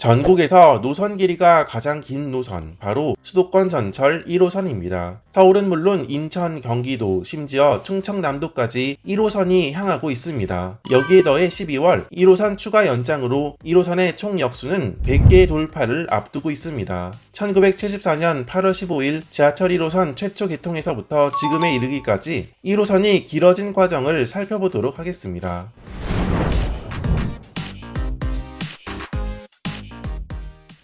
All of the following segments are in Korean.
전국에서 노선 길이가 가장 긴 노선, 바로 수도권 전철 1호선입니다. 서울은 물론 인천, 경기도, 심지어 충청남도까지 1호선이 향하고 있습니다. 여기에 더해 12월 1호선 추가 연장으로 1호선의 총 역수는 100개 돌파를 앞두고 있습니다. 1974년 8월 15일 지하철 1호선 최초 개통에서부터 지금에 이르기까지 1호선이 길어진 과정을 살펴보도록 하겠습니다.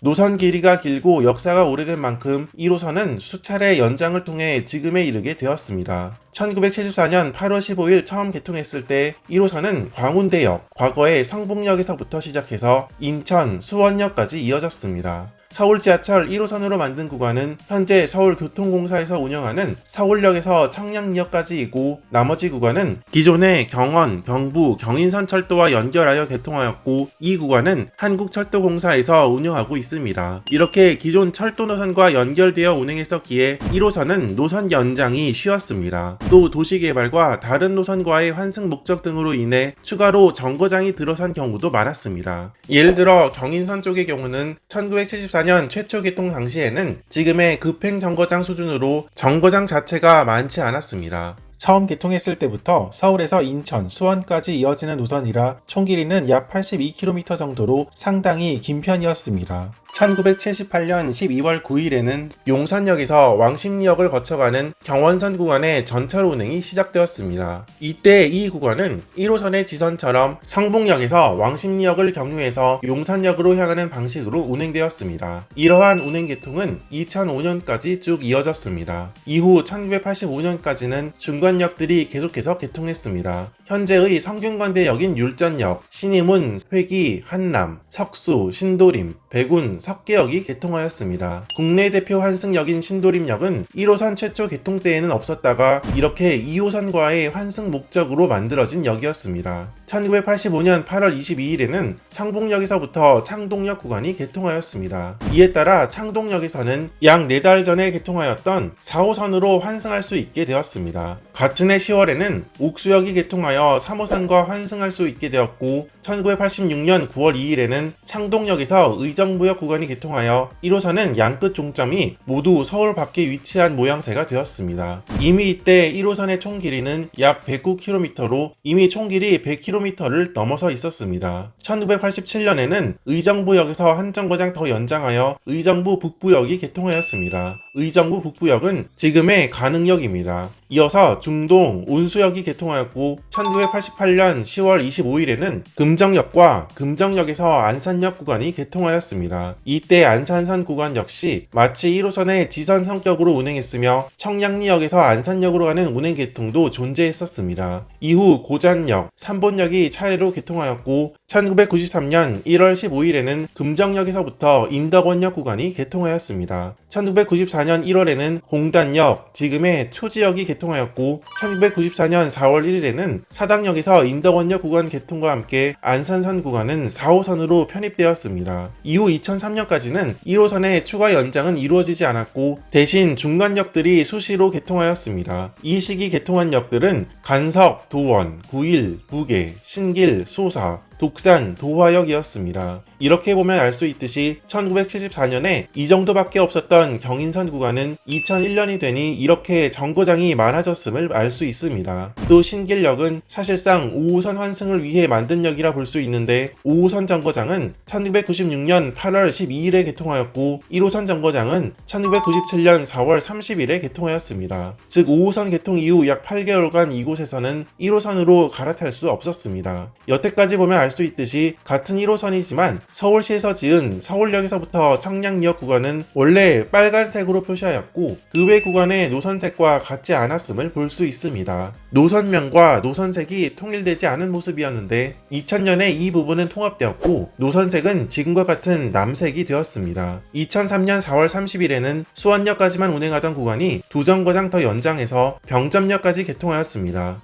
노선 길이가 길고 역사가 오래된 만큼 1호선은 수차례 연장을 통해 지금에 이르게 되었습니다. 1974년 8월 15일 처음 개통했을 때 1호선은 광운대역, 과거의 성북역에서부터 시작해서 인천, 수원역까지 이어졌습니다. 서울 지하철 1호선으로 만든 구간은 현재 서울교통공사에서 운영하는 서울역에서 청량리역까지이고 나머지 구간은 기존의 경원, 경부, 경인선 철도와 연결하여 개통하였고 이 구간은 한국철도공사에서 운영하고 있습니다. 이렇게 기존 철도 노선과 연결되어 운행했었기에 1호선은 노선 연장이 쉬웠습니다. 또 도시개발과 다른 노선과의 환승 목적 등으로 인해 추가로 정거장이 들어선 경우도 많았습니다. 예를 들어 경인선 쪽의 경우는 1974년 최초 개통 당시에는 지금의 급행 정거장 수준으로 정거장 자체가 많지 않았습니다. 처음 개통했을 때부터 서울에서 인천, 수원까지 이어지는 노선이라 총 길이는 약 82km 정도로 상당히 긴 편이었습니다. 1978년 12월 9일에는 용산역에서 왕십리역을 거쳐가는 경원선 구간의 전철 운행이 시작되었습니다. 이때 이 구간은 1호선의 지선처럼 성북역에서 왕십리역을 경유해서 용산역으로 향하는 방식으로 운행되었습니다. 이러한 운행 계통은 2005년까지 쭉 이어졌습니다. 이후 1985년까지는 중간역들이 계속해서 개통했습니다. 현재의 성균관대역인 율전역, 신임은, 회기, 한남, 석수, 신도림, 백운, 석계역이 개통하였습니다. 국내 대표 환승역인 신도림역은 1호선 최초 개통 때에는 없었다가 이렇게 2호선과의 환승 목적으로 만들어진 역이었습니다. 1985년 8월 22일에는 상봉역에서부터 창동역 구간이 개통하였습니다. 이에 따라 창동역에서는 약 4달 전에 개통하였던 4호선으로 환승할 수 있게 되었습니다. 같은 해 10월에는 옥수역이 개통하여 3호선과 환승할 수 있게 되었고 1986년 9월 2일에는 창동역에서 의정부역 구간이 개통하여 1호선은 양끝 종점이 모두 서울 밖에 위치한 모양새가 되었습니다. 이미 이때 1호선의 총 길이는 약 109km로 이미 총 길이 100km 를 넘어서 있었습니다. 1987년에는 의정부역에서 한 정거장 더 연장하여 의정부 북부역이 개통하였습니다. 의정부 북부역은 지금의 가능역입니다. 이어서 중동 온수역이 개통하였고 1988년 10월 25일에는 금정역과 금정역에서 안산역 구간이 개통하였습니다. 이때 안산선 구간 역시 마치 1호선의 지선 성격으로 운행했으며 청량리역에서 안산역으로 가는 운행 개통도 존재했었습니다. 이후 고잔역, 삼본역이 차례로 개통하였고 1993년 1월 15일에는 금정역에서부터 인덕원역 구간이 개통하였습니다. 1994년 1월에는 공단역, 지금의 초지역이 개통하였고 1994년 4월 1일에는 사당역에서 인덕원역 구간 개통과 함께 안산선 구간은 4호선으로 편입되었습니다. 이후 2003년까지는 1호선의 추가 연장은 이루어지지 않았고 대신 중간역들이 수시로 개통하였습니다. 이 시기 개통한 역들은 간석, 도원, 구일, 부계, 신길, 소사, 독산, 도화역이었습니다. 이렇게 보면 알 수 있듯이 1974년에 이 정도밖에 없었던 경인선 구간은 2001년이 되니 이렇게 정거장이 많아졌음을 알 수 있습니다. 또 신길역은 사실상 5호선 환승을 위해 만든 역이라 볼 수 있는데 5호선 정거장은 1996년 8월 12일에 개통하였고 1호선 정거장은 1997년 4월 30일에 개통하였습니다. 즉 5호선 개통 이후 약 8개월간 이곳에서는 1호선으로 갈아탈 수 없었습니다. 여태까지 보면 알 수 있듯이 같은 1호선이지만 서울시에서 지은 서울역에서부터 청량리역 구간은 원래 빨간색으로 표시하였고 그 외 구간의 노선색과 같지 않았음을 볼 수 있습니다. 노선명과 노선색이 통일되지 않은 모습이었는데 2000년에 이 부분은 통합되었고 노선색은 지금과 같은 남색이 되었습니다. 2003년 4월 30일에는 수원역까지만 운행하던 구간이 두 정거장 더 연장해서 병점역까지 개통하였습니다.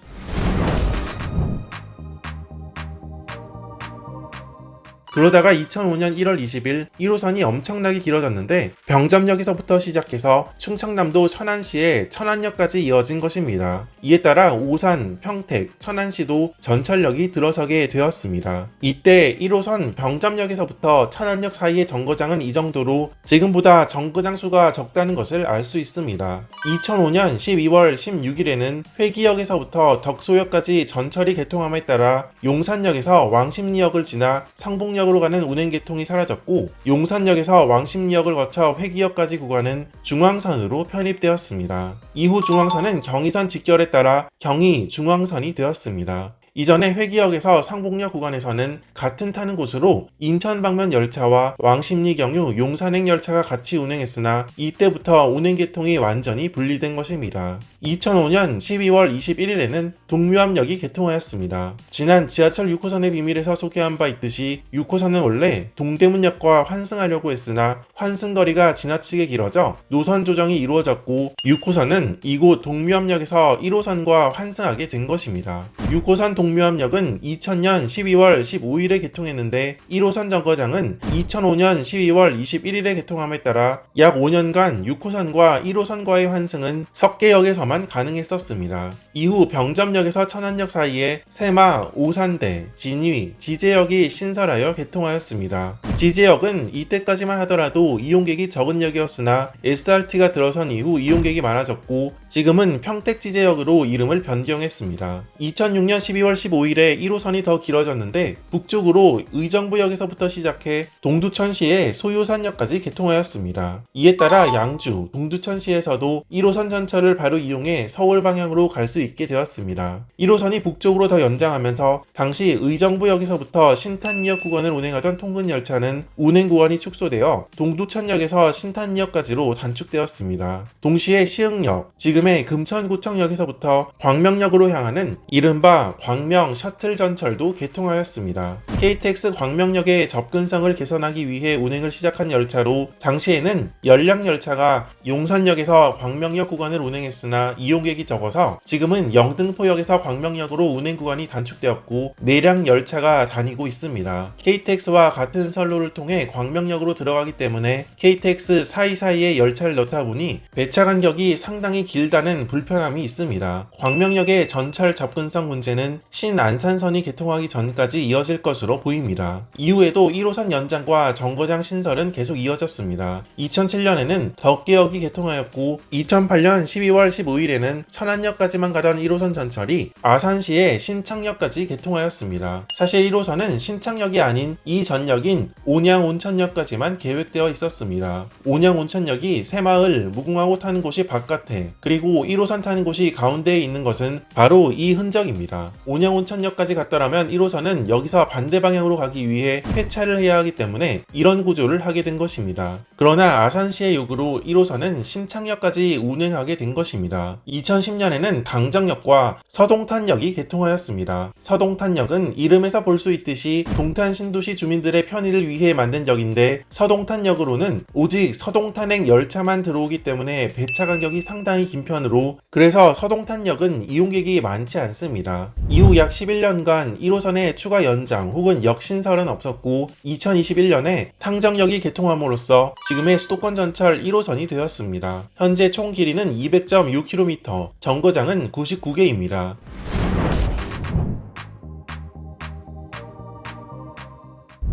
그러다가 2005년 1월 20일 1호선이 엄청나게 길어졌는데 병점역에서부터 시작해서 충청남도 천안시에 천안역까지 이어진 것입니다. 이에 따라 오산, 평택, 천안시도 전철역이 들어서게 되었습니다. 이때 1호선 병점역에서부터 천안역 사이의 정거장은 이 정도로 지금보다 정거장 수가 적다는 것을 알 수 있습니다. 2005년 12월 16일에는 회기역에서부터 덕소역까지 전철이 개통함에 따라 용산역에서 왕십리역을 지나 상봉역 으로 가는 운행 개통이 사라졌고 용산역에서 왕십리역을 거쳐 회기역까지 구간은 중앙선으로 편입되었습니다. 이후 중앙선은 경의선 직결에 따라 경의 중앙선이 되었습니다. 이전에 회기역에서 상봉역 구간에서는 같은 타는 곳으로 인천 방면 열차와 왕십리 경유 용산행 열차가 같이 운행했으나 이때부터 운행 계통이 완전히 분리된 것입니다. 2005년 12월 21일에는 동묘암역이 개통하였습니다. 지난 지하철 6호선의 비밀에서 소개한 바 있듯이 6호선은 원래 동대문역과 환승하려고 했으나 환승거리가 지나치게 길어져 노선 조정이 이루어졌고 6호선은 이곳 동묘암역에서 1호선과 환승하게 된 것입니다. 6호선 동묘암역은 2000년 12월 15일에 개통했는데 1호선 정거장은 2005년 12월 21일에 개통함에 따라 약 5년간 6호선과 1호선과의 환승은 석계역에서만 가능했었습니다. 이후 병점역 에서 천안역 사이에 세마, 오산대, 진위, 지제역이 신설하여 개통하였습니다. 지제역은 이때까지만 하더라도 이용객이 적은 역이었으나 SRT가 들어선 이후 이용객이 많아졌고 지금은 평택지제역으로 이름을 변경했습니다. 2006년 12월 15일에 1호선이 더 길어졌는데 북쪽으로 의정부역에서부터 시작해 동두천시의 소요산역까지 개통하였습니다. 이에 따라 양주, 동두천시에서도 1호선 전철을 바로 이용해 서울 방향으로 갈 수 있게 되었습니다. 1호선이 북쪽으로 더 연장하면서 당시 의정부역에서부터 신탄역 구간을 운행하던 통근 열차는 운행 구간이 축소되어 동두천역에서 신탄역까지로 단축되었습니다. 동시에 시흥역, 지금의 금천구청역에서부터 광명역으로 향하는 이른바 광명 셔틀 전철도 개통하였습니다. KTX 광명역의 접근성을 개선하기 위해 운행을 시작한 열차로 당시에는 연량 열차가 용산역에서 광명역 구간을 운행했으나 이용객이 적어서 지금은 영등포역에서 광명역으로 운행 구간이 단축되었고 내량 열차가 다니고 있습니다. KTX와 같은 선로를 통해 광명역으로 들어가기 때문에 KTX 사이사이에 열차를 넣다 보니 배차 간격이 상당히 길다는 불편함이 있습니다. 광명역의 전철 접근성 문제는 신안산선이 개통하기 전까지 이어질 것으로 보입니다. 이후에도 1호선 연장과 정거장 신설은 계속 이어졌습니다. 2007년에는 덕계역이 개통하였고 2008년 12월 15일에는 천안역까지만 가던 1호선 전철 이 아산시의 신창역까지 개통하였습니다. 사실 1호선은 신창역이 아닌 이 전역인 온양 온천역까지만 계획되어 있었습니다. 온양 온천역이 새마을 무궁화호 타는 곳이 바깥에 그리고 1호선 타는 곳이 가운데에 있는 것은 바로 이 흔적입니다. 온양 온천역까지 갔더라면 1호선은 여기서 반대 방향으로 가기 위해 폐차를 해야 하기 때문에 이런 구조를 하게 된 것입니다. 그러나 아산시의 요구로 1호선은 신창역까지 운행하게 된 것입니다. 2010년에는 당정역과 서동탄역이 개통하였습니다. 서동탄역은 이름에서 볼 수 있듯이 동탄 신도시 주민들의 편의를 위해 만든 역인데 서동탄역으로는 오직 서동탄행 열차만 들어오기 때문에 배차 간격이 상당히 긴 편으로 그래서 서동탄역은 이용객이 많지 않습니다. 이후 약 11년간 1호선의 추가 연장 혹은 역신설은 없었고 2021년에 탕정역이 개통함으로써 지금의 수도권 전철 1호선이 되었습니다. 현재 총 길이는 200.6km, 정거장은 99개입니다.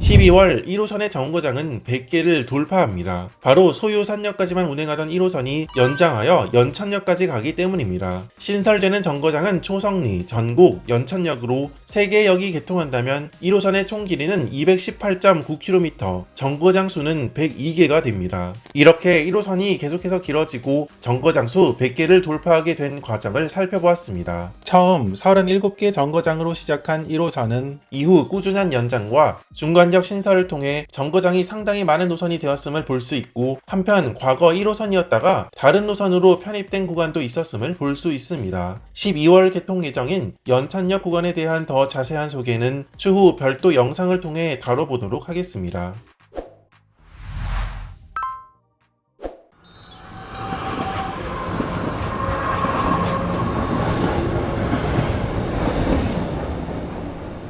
12월 1호선의 정거장은 100개를 돌파합니다. 바로 소요산역까지만 운행하던 1호선이 연장하여 연천역까지 가기 때문입니다. 신설되는 정거장은 초성리, 전곡, 연천역으로 3개 역이 개통한다면 1호선의 총 길이는 218.9km, 정거장 수는 102개가 됩니다. 이렇게 1호선이 계속해서 길어지고 정거장 수 100개를 돌파하게 된 과정을 살펴보았습니다. 처음 37개 정거장으로 시작한 1호선은 이후 꾸준한 연장과 중간역 신설을 통해 정거장이 상당히 많은 노선이 되었음을 볼 수 있고 한편 과거 1호선이었다가 다른 노선으로 편입된 구간도 있었음을 볼 수 있습니다. 12월 개통 예정인 연천역 구간에 대한 더 자세한 소개는 추후 별도 영상을 통해 다뤄보도록 하겠습니다.